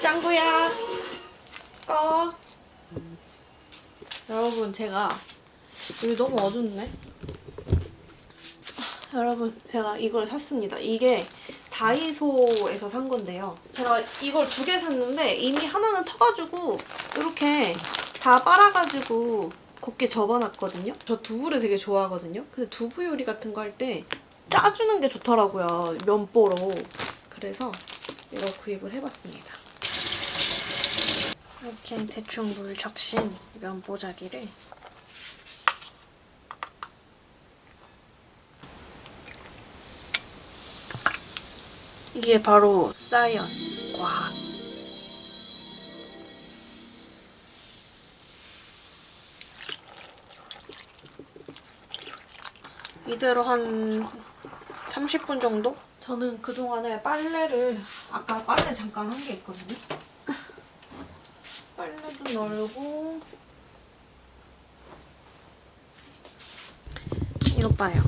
짱구야 꺼 여러분 제가 여기 너무 어둡네 여러분 제가 이걸 샀습니다. 이게 다이소에서 산 건데요. 제가 이걸 두 개 샀는데 이미 하나는 터가지고 이렇게 다 빨아가지고 곱게 접어놨거든요. 저 두부를 되게 좋아하거든요. 근데 두부 요리 같은 거 할 때 짜주는 게 좋더라고요. 면보로. 그래서 이거 구입을 해봤습니다. 이렇게 대충 물 적신 면보자기를 이게 바로 사이언스, 과학. 이대로 한 30분 정도? 저는 그동안에 빨래를 아까 빨래 잠깐 한 게 있거든요. 빨래도 널고 이것 봐요.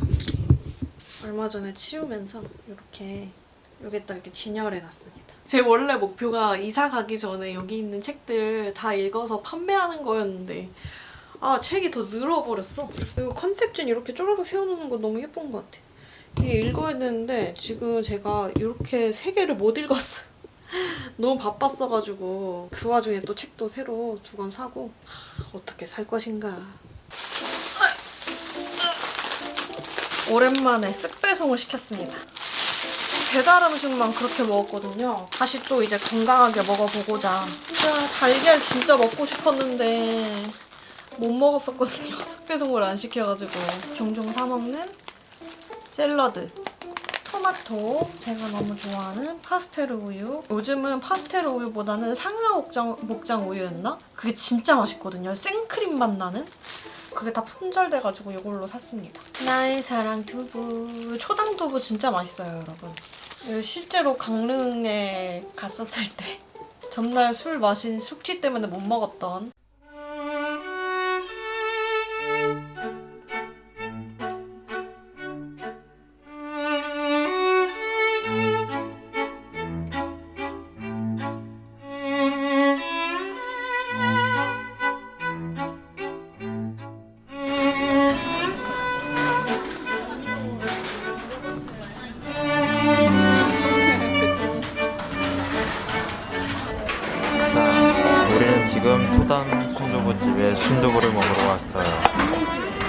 얼마 전에 치우면서 이렇게 여기다 이렇게 진열해 놨습니다. 제 원래 목표가 이사 가기 전에 여기 있는 책들 다 읽어서 판매하는 거였는데 아 책이 더 늘어버렸어. 그리고 컨셉진 이렇게 쪼르륵 세워놓는 거 너무 예쁜 것 같아. 이게 읽어야 되는데 지금 제가 이렇게 세 개를 못 읽었어요. 너무 바빴어가지고 그 와중에 또 책도 새로 두 권 사고 하, 어떻게 살 것인가. 오랜만에 쓱 배송을 시켰습니다. 배달 음식만 그렇게 먹었거든요. 다시 또 이제 건강하게 먹어보고자. 진짜 달걀 진짜 먹고 싶었는데 못 먹었었거든요. 숙배송을 안 시켜가지고 종종 사 먹는 샐러드. 토마토 제가 너무 좋아하는 파스텔 우유 요즘은 파스텔 우유보다는 상하 목장, 목장 우유였나? 그게 진짜 맛있거든요 생크림 맛 나는 그게 다 품절돼가지고 이걸로 샀습니다 나의 사랑 두부 초당 두부 진짜 맛있어요 여러분 실제로 강릉에 갔었을 때 전날 술 마신 숙취 때문에 못 먹었던 왔어요.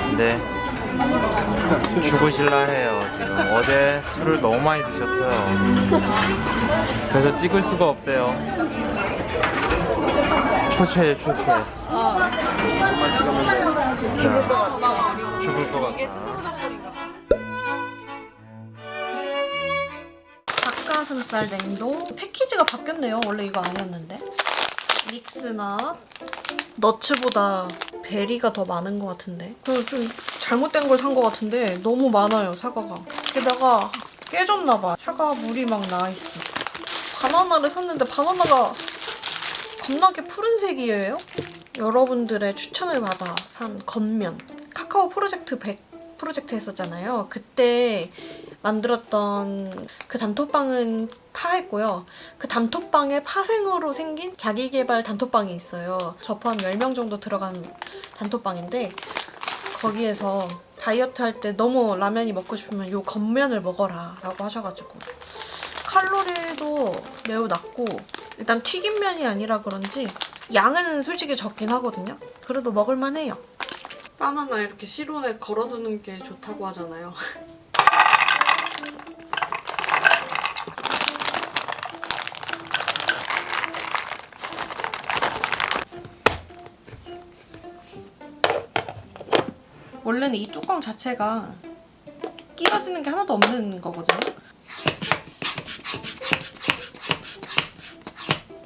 근데 죽으실라 해요. 지금 어제 술을 너무 많이 드셨어요. 그래서 찍을 수가 없대요. 초췌해, 초췌해. 자, 죽을 것 같다. 닭가슴살 냉동 패키지가 바뀌었네요. 원래 이거 아니었는데. 믹스넛 너츠보다 베리가 더 많은 것 같은데. 그좀 잘못된 걸 산 것 같은데 너무 많아요 사과가. 게다가 깨졌나 봐. 사과 물이 막 나 있어. 바나나를 샀는데 바나나가 겁나게 푸른색이에요. 여러분들의 추천을 받아 산 겉면. 카카오 프로젝트 100 프로젝트 했었잖아요. 그때 만들었던 그 단톡방은 파했고요. 그 단톡방에 파생으로 생긴 자기개발 단톡방이 있어요. 저 포함 10명 정도 들어간 단톡방인데 거기에서 다이어트 할 때 너무 라면이 먹고 싶으면 요 겉면을 먹어라 라고 하셔가지고 칼로리도 매우 낮고 일단 튀김면이 아니라 그런지 양은 솔직히 적긴 하거든요. 그래도 먹을만 해요. 바나나 이렇게 실온에 걸어두는 게 좋다고 하잖아요. 원래는 이 뚜껑 자체가 끼워지는 게 하나도 없는 거거든요.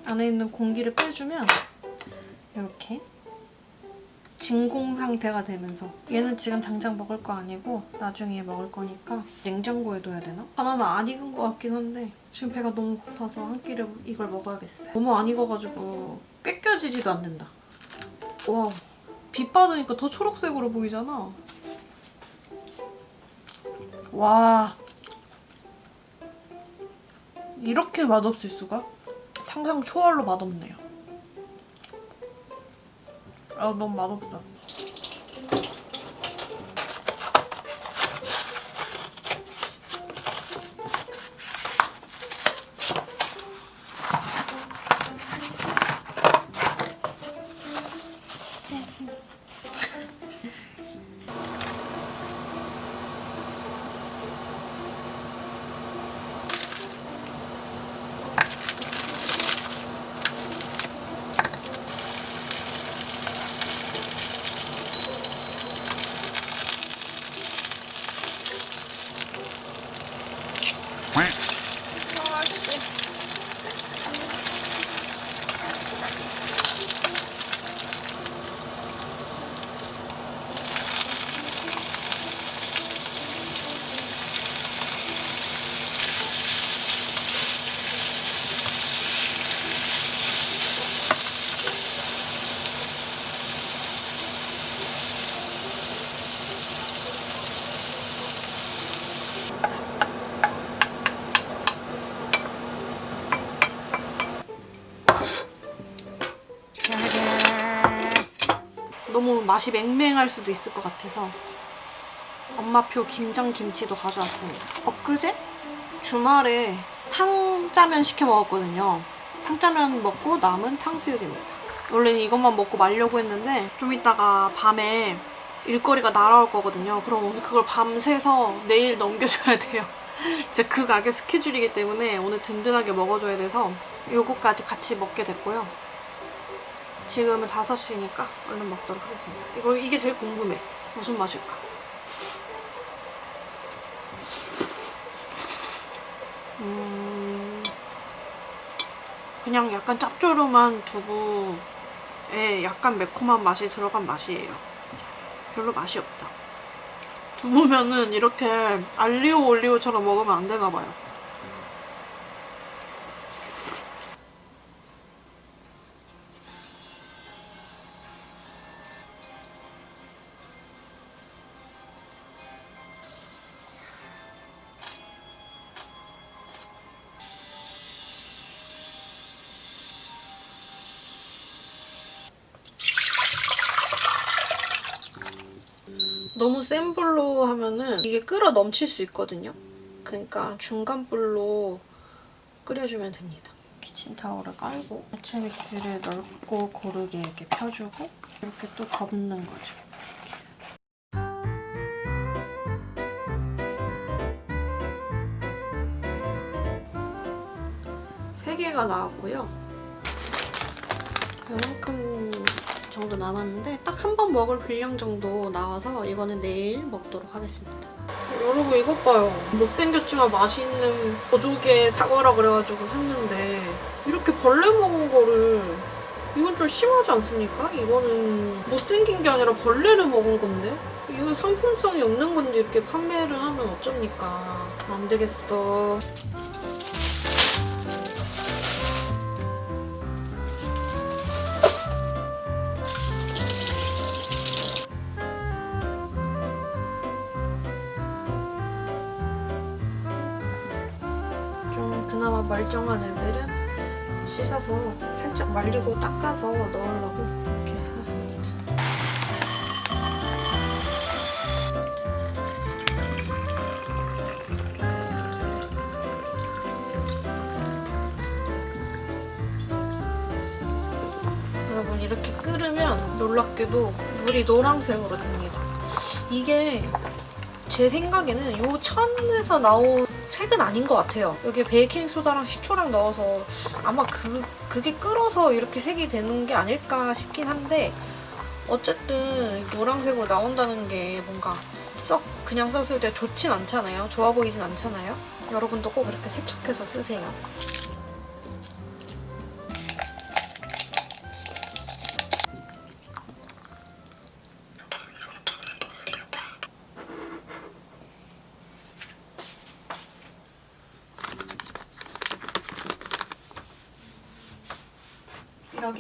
안에 있는 공기를 빼주면 이렇게 진공 상태가 되면서 얘는 지금 당장 먹을 거 아니고 나중에 먹을 거니까 냉장고에 둬야 되나? 하나는 안 익은 거 같긴 한데 지금 배가 너무 고파서 한 끼를 이걸 먹어야겠어요. 너무 안 익어가지고 뺏겨지지도 않는다. 와, 빛 받으니까 더 초록색으로 보이잖아. 와, 이렇게 맛없을 수가? 상상 초월로 맛없네요. 아 너무 맛없어. 맛이 맹맹할 수도 있을 것 같아서 엄마표 김장 김치도 가져왔습니다. 엊그제 주말에 탕짜면 시켜 먹었거든요. 탕짜면 먹고 남은 탕수육입니다. 원래는 이것만 먹고 말려고 했는데 좀 이따가 밤에 일거리가 날아올 거거든요. 그럼 오늘 그걸 밤새서 내일 넘겨줘야 돼요. 진짜 그 가게 스케줄이기 때문에 오늘 든든하게 먹어줘야 돼서 요거까지 같이 먹게 됐고요. 지금은 5시니까 얼른 먹도록 하겠습니다. 이거 이게 제일 궁금해. 무슨 맛일까? 음, 그냥 약간 짭조름한 두부에 약간 매콤한 맛이 들어간 맛이에요. 별로 맛이 없다. 두부면은 이렇게 알리오 올리오처럼 먹으면 안 되나 봐요. 너무 센 불로 하면은 이게 끓어 넘칠 수 있거든요. 그러니까 중간 불로 끓여주면 됩니다. 키친타올을 깔고 야채 믹스를 넓고 고르게 이렇게 펴주고 이렇게 또 덮는 거죠. 세 개가 나왔고요. 이만큼 정도 남았는데 딱 한 번 먹을 분량 정도 나와서 이거는 내일 먹도록 하겠습니다. 여러분 이것 봐요. 못생겼지만 맛있는 보조개 사과라 그래가지고 샀는데 이렇게 벌레 먹은 거를 이건 좀 심하지 않습니까? 이거는 못생긴 게 아니라 벌레를 먹은 건데 이거 상품성이 없는 건데 이렇게 판매를 하면 어쩝니까? 안 되겠어. 멀쩡한 애들은 씻어서 살짝 말리고 닦아서 넣으려고 이렇게 해놨습니다. 여러분 이렇게 끓으면 놀랍게도 물이 노란색으로 됩니다. 이게 제 생각에는 요 천에서 나온 색은 아닌 것 같아요. 여기 베이킹 소다랑 식초랑 넣어서 아마 그 그게 끓어서 이렇게 색이 되는 게 아닐까 싶긴 한데 어쨌든 노란색으로 나온다는 게 뭔가 썩 그냥 썼을 때 좋진 않잖아요. 좋아 보이진 않잖아요. 여러분도 꼭 이렇게 세척해서 쓰세요.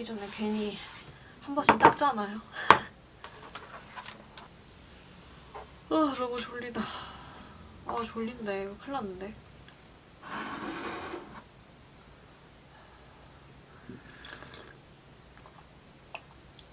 일하기 전에 괜히 한 번씩 닦잖아요. 아 너무 졸리다. 아 졸린데 이거 큰일 났는데.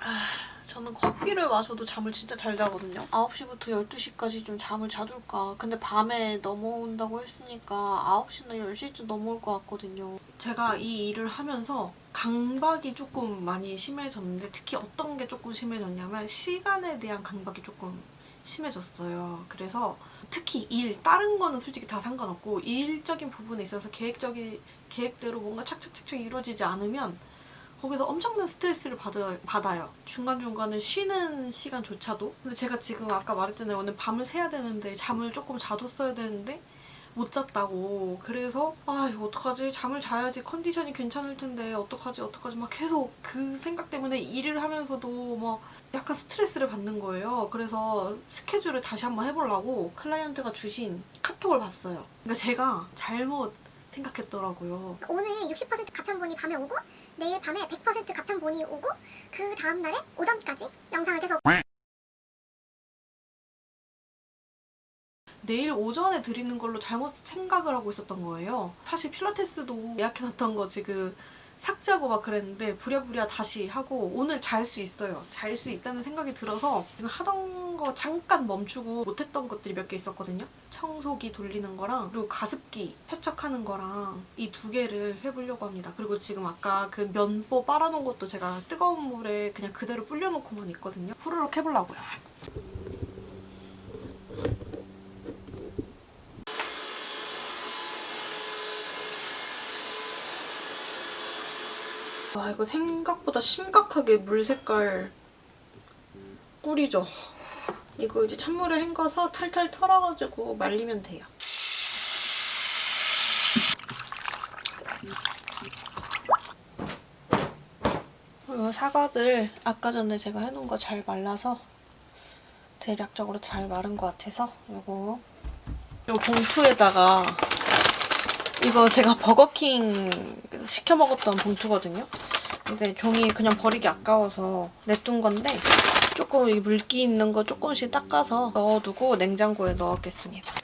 아, 저는 커피를 마셔도 잠을 진짜 잘 자거든요. 9시부터 12시까지 좀 잠을 자둘까. 근데 밤에 넘어온다고 했으니까 9시나 10시쯤 넘어올 것 같거든요. 제가 이 일을 하면서 강박이 조금 많이 심해졌는데 특히 어떤 게 조금 심해졌냐면 시간에 대한 강박이 조금 심해졌어요. 그래서 특히 일, 다른 거는 솔직히 다 상관없고 일적인 부분에 있어서 계획적인 계획대로 뭔가 착착착착 이루어지지 않으면 거기서 엄청난 스트레스를 받아, 받아요. 중간중간에 쉬는 시간조차도. 근데 제가 지금 아까 말했잖아요. 오늘 밤을 새야 되는데 잠을 조금 자뒀어야 되는데 못 잤다고. 그래서 아 이거 어떡하지? 잠을 자야지 컨디션이 괜찮을 텐데 어떡하지? 어떡하지? 막 계속 그 생각 때문에 일을 하면서도 막 약간 스트레스를 받는 거예요. 그래서 스케줄을 다시 한번 해보려고 클라이언트가 주신 카톡을 봤어요. 그러니까 제가 잘못 생각했더라고요. 오늘 60% 가평본이 밤에 오고 내일 밤에 100% 가평본이 오고 그 다음 날에 오전까지 영상을 계속 내일 오전에 드리는 걸로 잘못 생각을 하고 있었던 거예요. 사실 필라테스도 예약해놨던 거 지금 삭제하고 막 그랬는데 부랴부랴 다시 하고 오늘 잘 수 있어요. 잘 수 있다는 생각이 들어서 지금 하던 거 잠깐 멈추고 못했던 것들이 몇 개 있었거든요. 청소기 돌리는 거랑 그리고 가습기 세척하는 거랑 이 두 개를 해보려고 합니다. 그리고 지금 아까 그 면보 빨아놓은 것도 제가 뜨거운 물에 그냥 그대로 불려놓고만 있거든요. 후루룩 해보려고요. 와 이거 생각보다 심각하게 물 색깔 꿀이죠. 이거 이제 찬물에 헹궈서 탈탈 털어가지고 말리면 돼요. 이 사과들 아까 전에 제가 해놓은 거 잘 말라서 대략적으로 잘 마른 것 같아서 이거 이 봉투에다가 이거 제가 버거킹 시켜 먹었던 봉투거든요. 근데 종이 그냥 버리기 아까워서 냅둔 건데 조금 이 물기 있는 거 조금씩 닦아서 넣어두고 냉장고에 넣었겠습니다.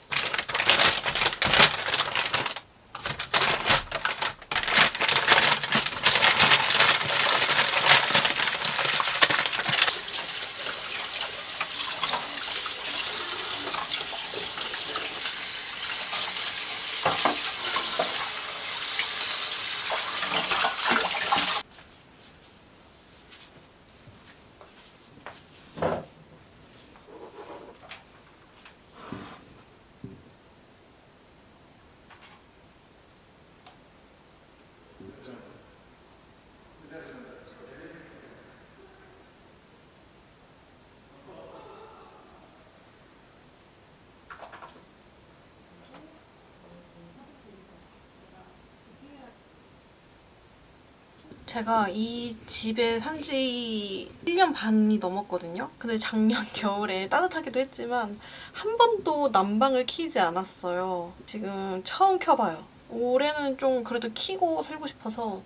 제가 이 집에 산 지 1년 반이 넘었거든요. 근데 작년 겨울에 따뜻하기도 했지만 한 번도 난방을 키지 않았어요. 지금 처음 켜봐요. 올해는 좀 그래도 키고 살고 싶어서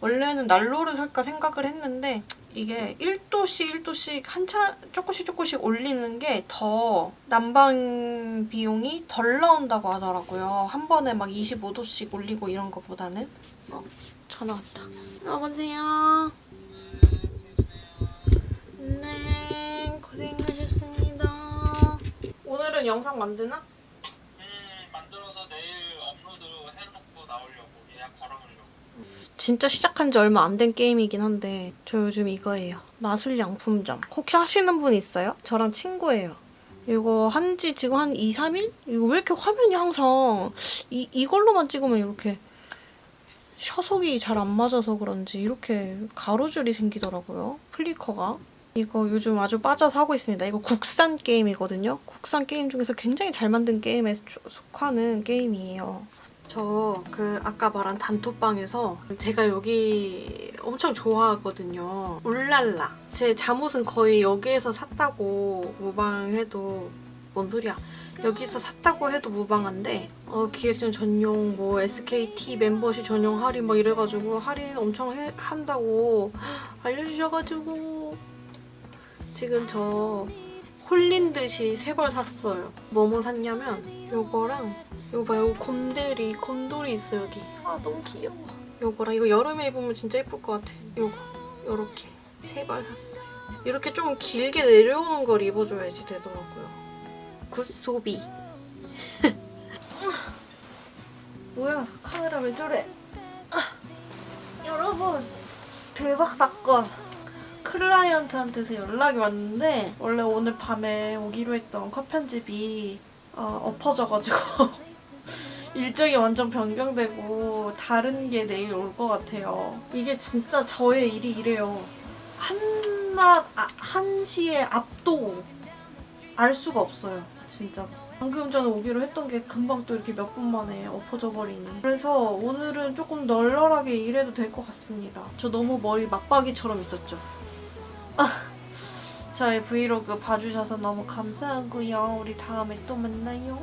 원래는 난로를 살까 생각을 했는데 이게 1도씩 1도씩 한차 조금씩 조금씩 올리는 게 더 난방 비용이 덜 나온다고 하더라고요. 한 번에 막 25도씩 올리고 이런 것보다는. 어, 전화 왔다. 여보세요. 네, 고생하셨습니다. 오늘은 영상 만드나? 음, 만들어서 내일 업로드 해놓고 나오려고 예약 걸어놓으려고. 진짜 시작한 지 얼마 안 된 게임이긴 한데 저 요즘 이거예요. 마술 양품점. 혹시 하시는 분 있어요? 저랑 친구예요. 이거 한 지 지금 한 2, 3일? 이거 왜 이렇게 화면이 항상 이, 이걸로만 찍으면 이렇게 셔석이 잘 안 맞아서 그런지 이렇게 가로줄이 생기더라고요. 플리커가. 이거 요즘 아주 빠져서 하고 있습니다. 이거 국산 게임이거든요. 국산 게임 중에서 굉장히 잘 만든 게임에 속하는 게임이에요. 저 그 아까 말한 단톡방에서 제가 여기 엄청 좋아하거든요. 울랄라. 제 잠옷은 거의 여기에서 샀다고 무방해도 뭔 소리야. 여기서 샀다고 해도 무방한데 어, 기획전 전용 뭐 SKT 멤버십 전용 할인 뭐 이래가지고 할인 엄청 해- 한다고 알려주셔가지고 지금 저 홀린 듯이 세 벌 샀어요. 뭐뭐 샀냐면 요거랑 요거 봐요. 곰돌이 곰돌이 있어 여기. 아 너무 귀여워. 요거랑 이거 여름에 입으면 진짜 예쁠 것 같아. 요거 요렇게 세 벌 샀어요. 이렇게 좀 길게 내려오는 걸 입어줘야지 되더라고요. 굿소비. 뭐야 카메라 왜 저래? 아, 여러분 대박 사건. 클라이언트한테서 연락이 왔는데 원래 오늘 밤에 오기로 했던 컷 편집이 어, 엎어져가지고 일정이 완전 변경되고 다른 게 내일 올 것 같아요. 이게 진짜 저의 일이 이래요. 한낮 아, 한시의 앞도 알 수가 없어요. 진짜. 방금 전에 오기로 했던 게 금방 또 이렇게 몇 분 만에 엎어져 버리니. 그래서 오늘은 조금 널널하게 일해도 될 것 같습니다. 저 너무 머리 막박이처럼 있었죠. 아, 저의 브이로그 봐주셔서 너무 감사하고요. 우리 다음에 또 만나요.